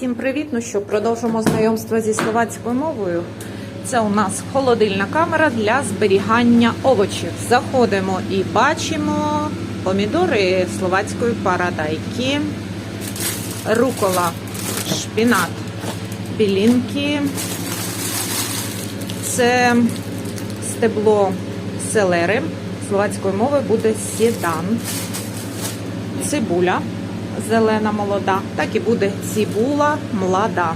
Всім привіт! Ну що, продовжимо знайомство зі словацькою мовою. Це у нас холодильна камера для зберігання овочів. Заходимо і бачимо помідори словацької парадайки, рукола, шпінат, білінки. Це стебло селери. Словацькою мовою буде сідан. Цибуля зелена молода, так і буде цибула млада.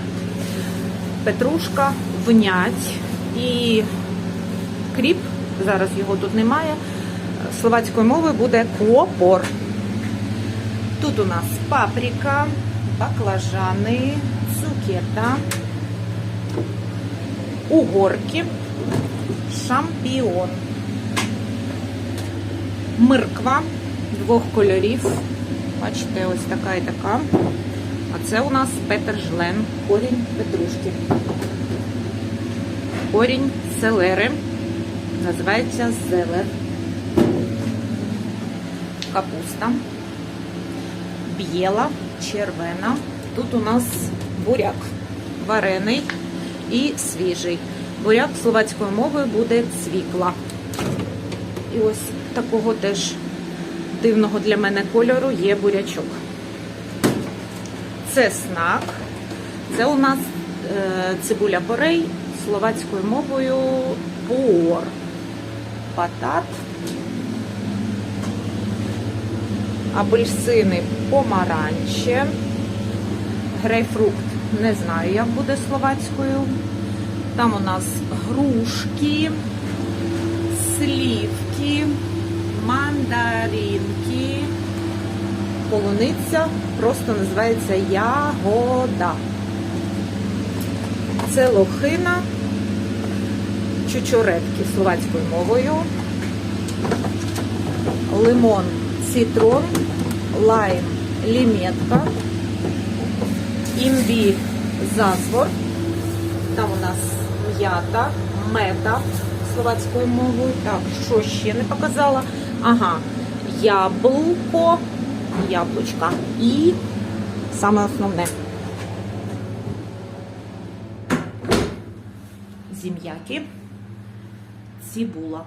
Петрушка, внять і кріп, зараз його тут немає. Словацькою мовою буде клопор. Тут у нас паприка, баклажани, цукета, угорки, шампіон, мирква двох кольорів. Бачите, ось така і така. А це у нас петержлен, корінь петрушки. Корінь селери. Називається зелер. Капуста. Б'єла, червена. Тут у нас буряк варений і свіжий. Буряк словацькою мовою буде цвікла. І ось такого теж дивного для мене кольору є бурячок. Це снак. Це у нас е, цибуля борей словацькою мовою пуор. Патат. Апельсини помаранче. Грейпфрукт не знаю, як буде словацькою. Там у нас грушки, слівки мандаринки, полуниця просто називається ягода. Це лохина, чучуретки словацькою мовою, лимон, цитрон, лайм, ліметка, імбі, зазвор, там у нас м'ята, мета словацькою мовою. Так, що ще не показала? Ага, яблуко, яблучка і саме основне. Зім'яки, цибула.